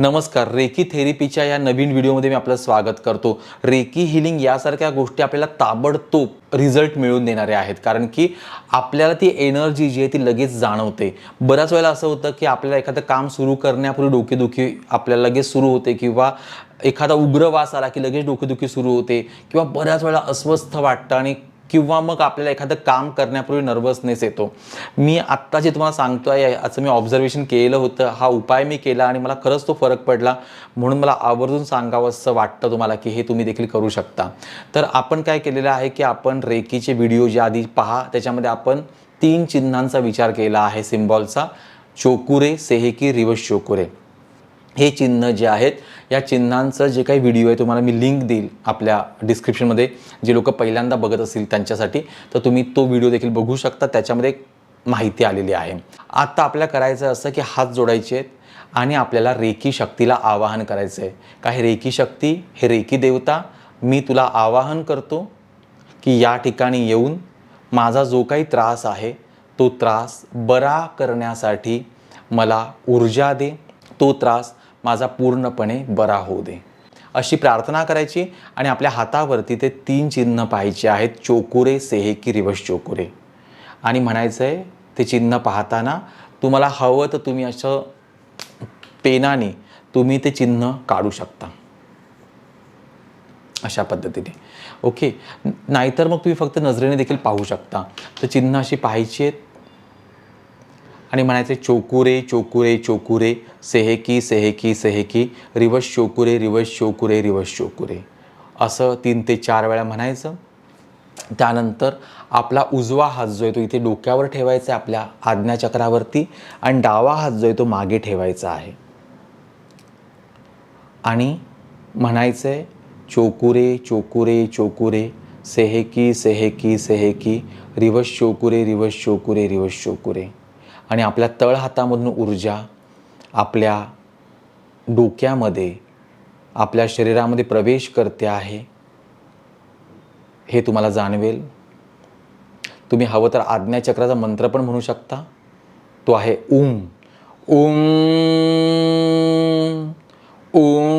नमस्कार रेकी थेरपीच्या या नवीन व्हिडिओमध्ये मी आपलं स्वागत करतो. रेकी हिलिंग यासारख्या गोष्टी आपल्याला ताबडतोब रिझल्ट मिळवून देणाऱ्या आहेत. कारण की आपल्याला ती एनर्जी जी आहे ती लगेच जाणवते. बऱ्याच वेळेला असं होतं की आपल्याला एखादं काम सुरू करण्यापूर्वी डोकेदुखी आपल्याला लगेच सुरू होते किंवा एखादा उग्र वास आला की लगेच डोकेदुखी सुरू होते किंवा बऱ्याच वेळा अस्वस्थ वाटतं आणि किंवा मग आपल्याला एखादं काम करण्यापूर्वी नर्वसनेस येतो. मी आत्ता जे तुम्हाला सांगतो आहे असं मी ऑब्झर्वेशन केलं होतं. हा उपाय मी केला आणि मला खरंच तो फरक पडला. म्हणून मला आवर्जून सांगावंसं वाटतं तुम्हाला की हे तुम्ही देखील करू शकता. तर आपण काय केलेलं आहे की आपण रेकीचे व्हिडिओ जे आधी पहा त्याच्यामध्ये आपण तीन चिन्हांचा विचार केला आहे सिम्बॉलचा चोकुरे सेहेकी रिवर्स चोकुरे. हे चिन्ह जे आहेत या चिन्हांचं जे काही व्हिडिओ आहे तुम्हाला मी लिंक देईल आपल्या डिस्क्रिप्शनमध्ये जे लोक पहिल्यांदा बघत असतील त्यांच्यासाठी तर तुम्ही तो व्हिडिओ देखील बघू शकता. त्याच्यामध्ये माहिती आलेली आहे. आता आपल्याला करायचं असं की हात जोडायचे आहेत आणि आपल्याला रेकी शक्तीला आवाहन करायचं आहे काय रेकी शक्ती? हे रेकी देवता. मी तुला आवाहन करतो की या ठिकाणी येऊन माझा जो काही त्रास आहे तो त्रास बरा करण्यासाठी मला ऊर्जा दे. तो त्रास माझा पूर्णपणे बरा होऊ दे. अशी प्रार्थना करायची आणि आपल्या हातावरती ते तीन चिन्ह पाहायचे आहेत चोकुरे सेहेकी रिवश चोकुरे. आणि म्हणायचं आहे ते चिन्ह पाहताना तुम्हाला हवं तर तुम्ही असं पेनाने तुम्ही ते चिन्ह काढू शकता. अशा पद्धतीने. ओके? नाहीतर मग तुम्ही फक्त नजरेने देखील पाहू शकता. तर चिन्ह अशी पाहायची आहेत आणि म्हणायचे चोकुरे चोकुरे चोकुरे सेहेकी सेहेकी सेहेकी रिवर्स चोकुरे रिवर्स चोकुरे रिवर्स चोकुरे. असं तीन ते चार वेळा म्हणायचं. त्यानंतर आपला उजवा हात जो आहे तो इथे डोक्यावर ठेवायचा आहे आपल्या आज्ञाचक्रावरती आणि डावा हात जो आहे तो मागे ठेवायचा आहे. आणि म्हणायचं आहे चोकुरे चोकुरे चोकुरे सेहेकी सेहेकी सेहेकी रिवर्स चोकुरे रिवर्स चोकुरे रिवर्स चोकुरे. आणि आपल्या तळ हातामधून ऊर्जा आपल्या डोक्यामध्ये आपल्या शरीरामध्ये प्रवेश करते आहे हे तुम्हाला जाणवेल. तुम्ही हवं तर आज्ञाचक्राचा मंत्र पण म्हणू शकता. तो आहे ओम ओम ओम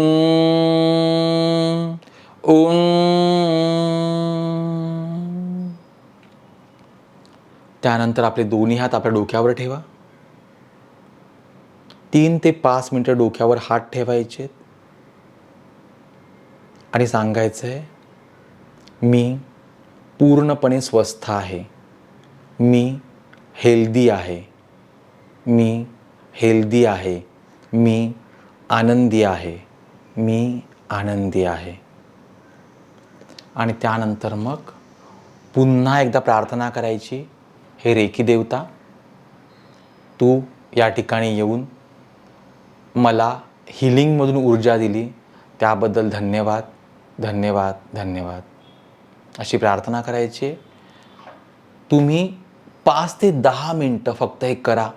ओम त्यानंतर आपले दोन्ही हात आपल्या डोक्यावर ठेवा. तीन ते पाच मिनटं डोक्यावर हात ठेवायचे. आणि सांगायचं आहे मी पूर्णपणे स्वस्थ आहे. मी हेल्दी आहे. मी हेल्दी आहे. मी आनंदी आहे. मी आनंदी आहे. आणि त्यानंतर मग पुन्हा एकदा प्रार्थना करायची. हे रेखी देवता तू या ठिकाणी येऊन मला हिलिंगमधून ऊर्जा दिली त्याबद्दल धन्यवाद धन्यवाद धन्यवाद. अशी प्रार्थना करायची तुम्ही पाच ते दहा मिनटं फक्त हे करा.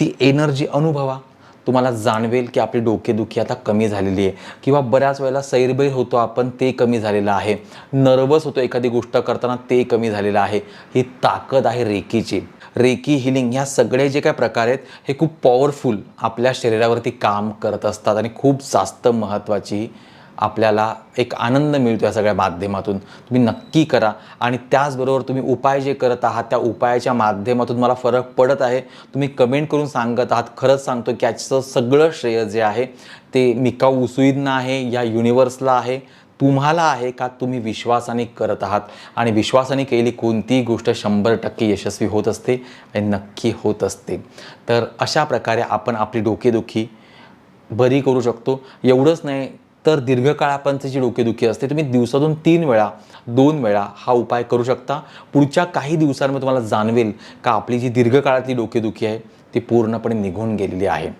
ती एनर्जी अनुभवा. तुम्हाला जाणवेल की आपली डोकेदुखी आता कमी झालेली आहे. किंवा बऱ्याच वेळेला सैरबैर होतो आपण ते कमी झालेलं आहे. नर्वस होतो एखादी गोष्ट करताना ते कमी झालेलं आहे. ही ताकद आहे रेकीची. रेकी हिलिंग ह्या सगळे जे काय प्रकार आहेत हे खूप पॉवरफुल आपल्या शरीरावरती काम करत असतात आणि खूप जास्त महत्त्वाची आपल्याला एक आनंद मिळतो या सगळ्या माध्यमातून. तुम्ही नक्की करा. आणि त्याचबरोबर तुम्ही उपाय जे करत आहात त्या उपायाच्या माध्यमातून मला फरक पडत आहे. तुम्ही कमेंट करून सांगत आहात खरंच सांगतो की याचं सगळं श्रेय जे आहे ते मिका उसुईदना आहे या युनिवर्सला आहे. तुम्हाला आहे का? तुम्ही विश्वासाने करत आहात. आणि विश्वासाने केलेली कोणतीही गोष्ट शंभर टक्के यशस्वी होत असते आणि नक्की होत असते. तर अशा प्रकारे आपण आपली डोकेदुखी बरी करू शकतो. एवढंच नाही तर दीर्घकाळापर्यंत जी डोकेदुखी असते तुम्ही दिवसातून तीन वेळा दोन वेळा हा उपाय करू शकता. पुढच्या काही दिवसांमध्ये तुम्हाला जाणवेल का आपली जी दीर्घकाळातली डोकेदुखी आहे ती पूर्णपणे निघून गेलेली आहे.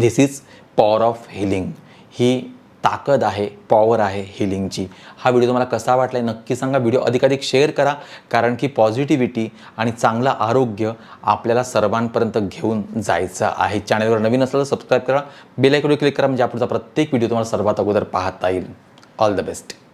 This is power of healing ही ताकद आहे पॉवर आहे हिलिंगची हा व्हिडिओ तुम्हाला कसा वाटला आहे नक्की सांगा. व्हिडिओ अधिकाधिक शेअर करा कारण की पॉझिटिव्हिटी आणि चांगलं आरोग्य आपल्याला सर्वांपर्यंत घेऊन जायचं आहे. चॅनलवर नवीन असलं तर सबस्क्राईब करा. बेलायकडे क्लिक करा म्हणजे आपला प्रत्येक व्हिडिओ तुम्हाला सर्वात अगोदर पाहता येईल. All the best